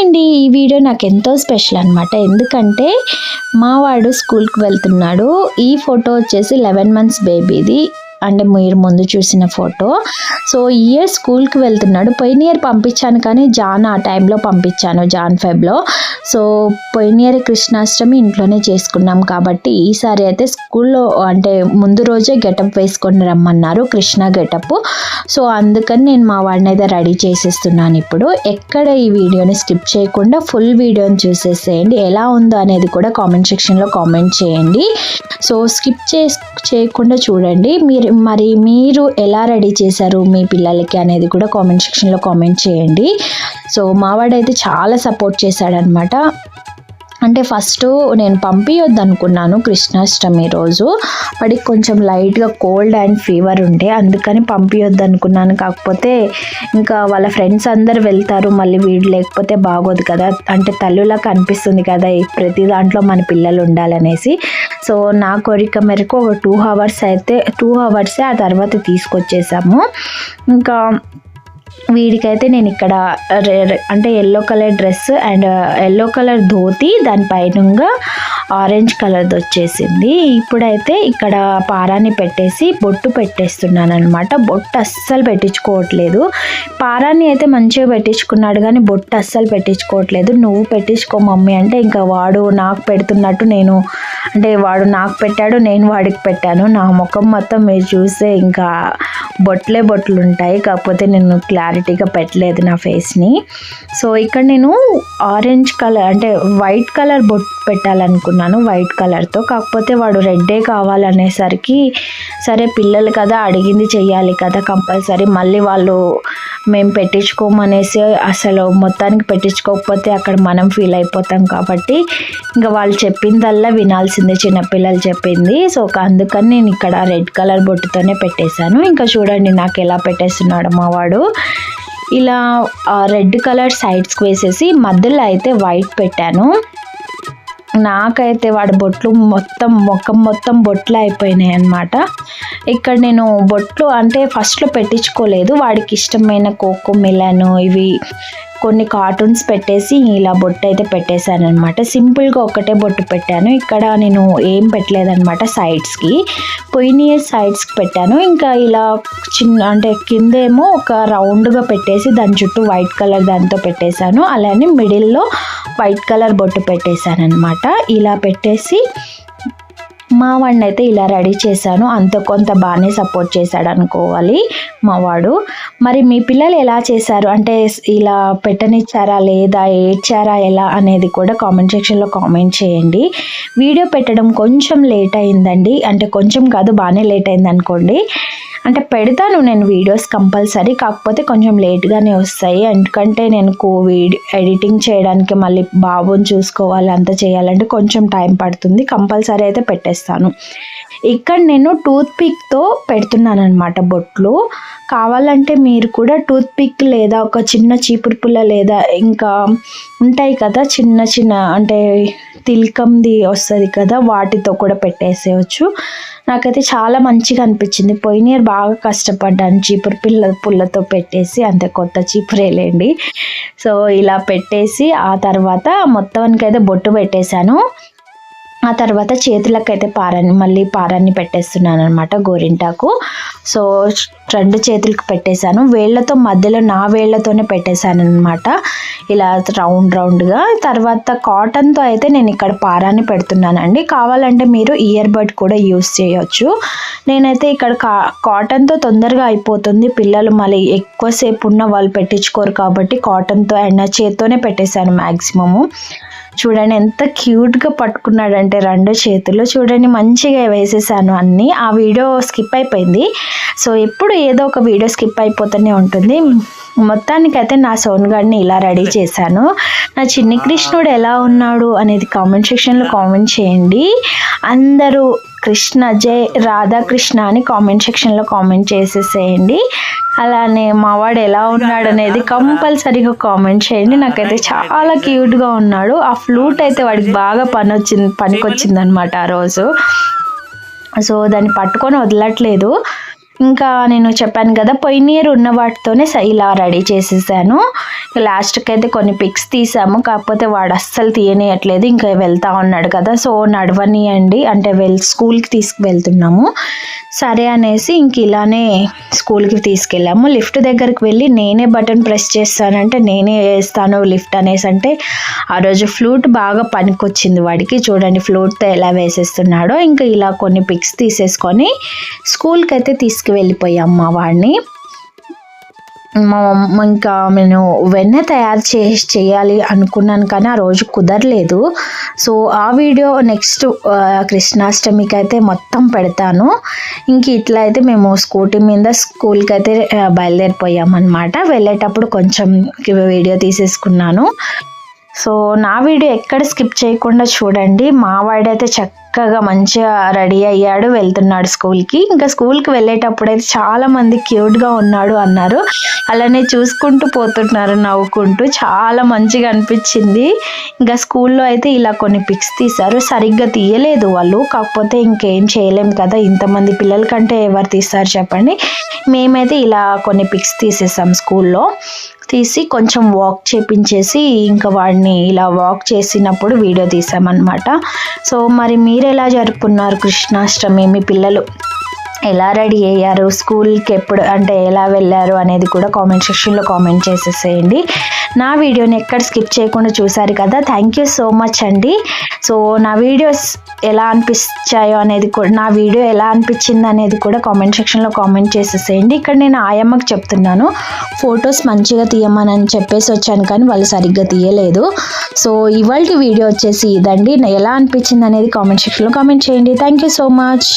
అండి ఈ వీడియో నాకు ఎంతో స్పెషల్ అనమాట ఎందుకంటే మావాడు స్కూల్కి వెళ్తున్నాడు. ఈ ఫోటో వచ్చేసి లెవెన్ మంత్స్ బేబీది. అంటే మీరు ముందు చూసిన ఫోటో. సో ఈ ఇయర్ స్కూల్కి వెళ్తున్నాడు. పోయిన ఇయర్ పంపించాను కానీ జాన్ ఆ టైంలో పంపించాను జాన్ ఫెబ్లో సో పోయిన ఇయర్ కృష్ణాష్టమి ఇంట్లోనే చేసుకున్నాం కాబట్టి ఈసారి అయితే స్కూల్లో అంటే ముందు రోజే గెటప్ వేసుకొని రమ్మన్నారు కృష్ణ గెటప్. సో అందుకని నేను మా వాడిని అయితే రెడీ చేసేస్తున్నాను ఇప్పుడు. ఎక్కడ ఈ వీడియోని స్కిప్ చేయకుండా ఫుల్ వీడియోని చూసేసేయండి. ఎలా ఉందో అనేది కూడా కామెంట్ సెక్షన్లో కామెంట్ చేయండి. సో స్కిప్ చే చేయకుండా చూడండి. మీరు మరి మీరు ఎలా రెడీ చేశారు మీ పిల్లలకి అనేది కూడా కామెంట్ సెక్షన్లో కామెంట్ చేయండి. సో మావాడైతే చాలా సపోర్ట్ చేశాడనమాట అంటే ఫస్ట్ నేను పంపించొద్దు అనుకున్నాను కృష్ణాష్టమి రోజు. వాడికి కొంచెం లైట్గా కోల్డ్ అండ్ ఫీవర్ ఉండే అందుకని పంపించొద్దు అనుకున్నాను కాకపోతే ఇంకా వాళ్ళ ఫ్రెండ్స్ అందరు వెళ్తారు మళ్ళీ వీడు లేకపోతే బాగోదు కదా. అంటే తల్లులకు అనిపిస్తుంది కదా ప్రతి దాంట్లో మన పిల్లలు ఉండాలనేసి. సో నా కోరిక మేరకు ఒక టూ అవర్స్ అయితే టూ అవర్సే ఆ తర్వాత తీసుకొచ్చేసాము. ఇంకా వీడికైతే నేను ఇక్కడ రె- అంటే yellow colour dress and yellow colour dhoti దానిపైన ఆరెంజ్ కలర్ది వచ్చేసింది. ఇప్పుడైతే ఇక్కడ పారాన్ని పెట్టేసి బొట్టు పెట్టేస్తున్నాను అనమాట బొట్టు అస్సలు పెట్టించుకోవట్లేదు. పారాన్ని అయితే మంచిగా పెట్టించుకున్నాడు కానీ బొట్టు అస్సలు పెట్టించుకోవట్లేదు. నువ్వు పెట్టించుకో మమ్మీ అంటే ఇంకా వాడు నాకు పెడుతున్నట్టు నేను అంటే వాడు నాకు పెట్టాడు నేను వాడికి పెట్టాను. నా ముఖం మొత్తం మీరు చూస్తే ఇంకా బొట్లే బొట్లు ఉంటాయి కాకపోతే నేను క్లారిటీగా పెట్టలేదు నా ఫేస్ని. సో ఇక్కడ నేను ఆరెంజ్ కలర్ అంటే వైట్ కలర్ బొట్టు పెట్టాలనుకున్నాను వైట్ కలర్తో. కాకపోతే వాడు రెడ్డే కావాలనేసరికి సరే పిల్లలు కదా అడిగింది చెయ్యాలి కదా కంపల్సరీ. మళ్ళీ వాళ్ళు మేము పెట్టించుకోమనేసి అసలు మొత్తానికి పెట్టించుకోకపోతే అక్కడ మనం ఫీల్ అయిపోతాం కాబట్టి ఇంకా వాళ్ళు చెప్పిందల్లా వినాల్సిందే చిన్నపిల్లలు చెప్పింది. సో అందుకని నేను ఇక్కడ రెడ్ కలర్ బొట్టుతోనే పెట్టేశాను. ఇంకా చూడండి నాకు ఎలా పెట్టేస్తున్నాడు మా వాడు. ఇలా రెడ్ కలర్ సైడ్స్కి వేసేసి మధ్యలో అయితే వైట్ పెట్టాను. నాకైతే వాడి బొట్లు మొత్తం ముఖం మొత్తం బొట్లు అయిపోయినాయి అనమాట ఇక్కడ నేను బొట్లు అంటే ఫస్ట్లో పెట్టించుకోలేదు. వాడికి ఇష్టమైన కోకో మిలను ఇవి కొన్ని కార్టూన్స్ పెట్టేసి ఇలా బొట్టు అయితే పెట్టేశాను అనమాట సింపుల్గా ఒకటే బొట్టు పెట్టాను. ఇక్కడ నేను ఏం పెట్టలేదనమాట సైడ్స్కి పోయిన ఇయర్ సైడ్స్కి పెట్టాను. ఇంకా ఇలా చిన్న అంటే కిందేమో ఒక రౌండ్గా పెట్టేసి దాని చుట్టూ వైట్ కలర్ దాంతో పెట్టేశాను. అలానే మిడిల్లో వైట్ కలర్ బొట్టు పెట్టేశాను అనమాట ఇలా పెట్టేసి మా వాడిని అయితే ఇలా రెడీ చేశాను. అంత కొంత బాగానే సపోర్ట్ చేశాడు అనుకోవాలి మా వాడు. మరి మీ పిల్లలు ఎలా చేశారు? అంటే ఇలా పెట్టనిచ్చారా? లేదా ఏడ్చారా? ఎలా అనేది కూడా కామెంట్ సెక్షన్లో కామెంట్ చేయండి. వీడియో పెట్టడం కొంచెం లేట్ అయిందండి. అంటే కొంచెం కాదు బాగానే లేట్ అయింది అనుకోండి అంటే పెడతాను నేను వీడియోస్ కంపల్సరీ కాకపోతే కొంచెం లేట్గానే వస్తాయి. ఎందుకంటే నేను కోవిడ్ ఎడిటింగ్ చేయడానికి మళ్ళీ బాబుని చూసుకోవాలి అంతా చేయాలంటే కొంచెం టైం పడుతుంది. కంపల్సరీ అయితే పెట్టేస్తాను. ఇక్కడ నేను టూత్ పిక్తో పెడుతున్నాను అనమాట బొట్లు. కావాలంటే మీరు కూడా టూత్ పిక్ లేదా ఒక చిన్న చీపురు పుల్ల లేదా ఇంకా ఉంటాయి కదా చిన్న చిన్న అంటే తిలకంది వస్తుంది కదా వాటితో కూడా పెట్టేసేయచ్చు. నాకైతే చాలా మంచిగా అనిపించింది. పోయిన ఇయర్ బాగా కష్టపడ్డాను. చీపురు పిల్ల పుల్లతో పెట్టేసి అంతే కొత్త చీపురేలేండి సో ఇలా పెట్టేసి ఆ తర్వాత మొత్తానికి అయితే బొట్టు పెట్టేశాను. ఆ తర్వాత చేతులకైతే పారాన్ని మళ్ళీ పారాన్ని పెట్టేస్తున్నాను అనమాట గోరింటాకు. సో రెండు చేతులకు పెట్టేశాను. వేళ్ళతో మధ్యలో నా వేళ్ళతోనే పెట్టేశాను అనమాట ఇలా రౌండ్ రౌండ్గా. తర్వాత కాటన్తో అయితే నేను ఇక్కడ పారాన్ని పెడుతున్నానండి. కావాలంటే మీరు ఇయర్ బడ్ కూడా యూస్ చేయొచ్చు. నేనైతే ఇక్కడ కా కాటన్తో తొందరగా అయిపోతుంది. పిల్లలు మళ్ళీ ఎక్కువసేపు ఉన్న వాళ్ళు పెట్టించుకోరు కాబట్టి కాటన్తో అండ్ నా చేత్తోనే పెట్టేశాను మ్యాక్సిమము చూడండి ఎంత క్యూట్గా పట్టుకున్నాడంటే రెండు చేతులు చూడండి మంచిగా వేసేసాను అన్నీ. ఆ వీడియో స్కిప్ అయిపోయింది. సో ఎప్పుడు ఏదో ఒక వీడియో స్కిప్ అయిపోతూనే ఉంటుంది. మొత్తానికైతే నా సోన్ గాడిని ఇలా రెడీ చేశాను. నా చిన్ని కృష్ణుడు ఎలా ఉన్నాడు అనేది కామెంట్ సెక్షన్లో కామెంట్ చేయండి. అందరూ కృష్ణ జై రాధాకృష్ణ అని కామెంట్ సెక్షన్లో కామెంట్ చేసేసేయండి. అలానే మావాడు ఎలా ఉన్నాడు అనేది కంపల్సరీగా కామెంట్ చేయండి. నాకైతే చాలా క్యూట్గా ఉన్నాడు. ఆ ఫ్లూట్ అయితే వాడికి బాగా పని వచ్చింది పనికొచ్చిందనమాట ఆ రోజు. సో దాన్ని పట్టుకొని వదలట్లేదు. ఇంకా నేను చెప్పాను కదా పోయిన ఇయర్ ఉన్న వాటితోనే స- ఇలా రెడీ చేసేసాను. లాస్ట్కి అయితే కొన్ని పిక్స్ తీసాము కాకపోతే వాడు అస్సలు తీయనియట్లేదు ఇంకా వెళ్తా ఉన్నాడు కదా. సో నడవనియండి అంటే వెల్ స్కూల్కి తీసుకువెళ్తున్నాము. సరే అనేసి ఇంక ఇలానే స్కూల్కి తీసుకెళ్ళాము. లిఫ్ట్ దగ్గరికి వెళ్ళి నేనే బటన్ ప్రెస్ చేస్తానంటే నేనే వేస్తాను లిఫ్ట్ అనేసి అంటే ఆ రోజు ఫ్లూట్ బాగా పనికొచ్చింది వాడికి. చూడండి ఫ్లూట్తో ఎలా వేసేస్తున్నాడో. ఇంకా ఇలా కొన్ని పిక్స్ తీసేసుకొని స్కూల్కి అయితే తీసుకువెళ్ళిపోయాం మా వాడిని. మా మమ్మ ఇంకా నేను వెన్న తయారు చేసి చేయాలి అనుకున్నాను కానీ ఆ రోజు కుదరలేదు. సో ఆ వీడియో నెక్స్ట్ కృష్ణాష్టమికి అయితే మొత్తం పెడతాను. ఇంక ఇట్లా అయితే మేము స్కూటీ మీద స్కూల్కి అయితే బయలుదేరిపోయామన్నమాట వెళ్ళేటప్పుడు కొంచెం వీడియో తీసేసుకున్నాను. సో నా వీడియో ఎక్కడ స్కిప్ చేయకుండా చూడండి. మా వాడైతే చక్కగా మంచిగా రెడీ అయ్యాడు వెళ్తున్నాడు స్కూల్కి ఇంకా స్కూల్కి వెళ్ళేటప్పుడు అయితే చాలా మంది క్యూట్గా ఉన్నాడు అన్నారు. అలానే చూసుకుంటూ పోతున్నారు నవ్వుకుంటూ. చాలా మంచిగా అనిపించింది. ఇంకా స్కూల్లో అయితే ఇలా కొన్ని పిక్స్ తీశారు. సరిగ్గా తీయలేదు వాళ్ళు. కాకపోతే ఇంకేం చేయలేం కదా. ఇంతమంది పిల్లల కంటే ఎవరు తీస్తారు చెప్పండి. మేమైతే ఇలా కొన్ని పిక్స్ తీసేసాం స్కూల్లో తీసి కొంచెం వాక్ చేపించేసి ఇంకా వాడిని ఇలా వాక్ చేసినప్పుడు వీడియో తీసామన్నమాట. సో మరి మీరు ఎలా జరుపుకున్నారు కృష్ణాష్టమి మీ పిల్లలు? ఎలా రెడీ అయ్యారు? స్కూల్కి ఎప్పుడు అంటే ఎలా వెళ్ళారు అనేది కూడా కామెంట్ సెక్షన్లో కామెంట్ చేసేసేయండి. నా వీడియోని ఎక్కడ స్కిప్ చేయకుండా చూసారు కదా? థ్యాంక్ యూ సో మచ్ అండి. సో నా వీడియోస్ ఎలా అనిపించాయో అనేది కూడా నా వీడియో ఎలా అనిపించింది అనేది కూడా కామెంట్ సెక్షన్లో కామెంట్ చేసేసేయండి. ఇక్కడ నేను ఆయమ్మకు చెప్తున్నాను. ఫొటోస్ మంచిగా తీయమని చెప్పేసి వచ్చాను కానీ వాళ్ళు సరిగ్గా తీయలేదు. సో ఇవాళ వీడియో వచ్చేసి ఇదండి. ఎలా అనిపించింది అనేది కామెంట్ సెక్షన్లో కామెంట్ చేయండి. Thank you so much.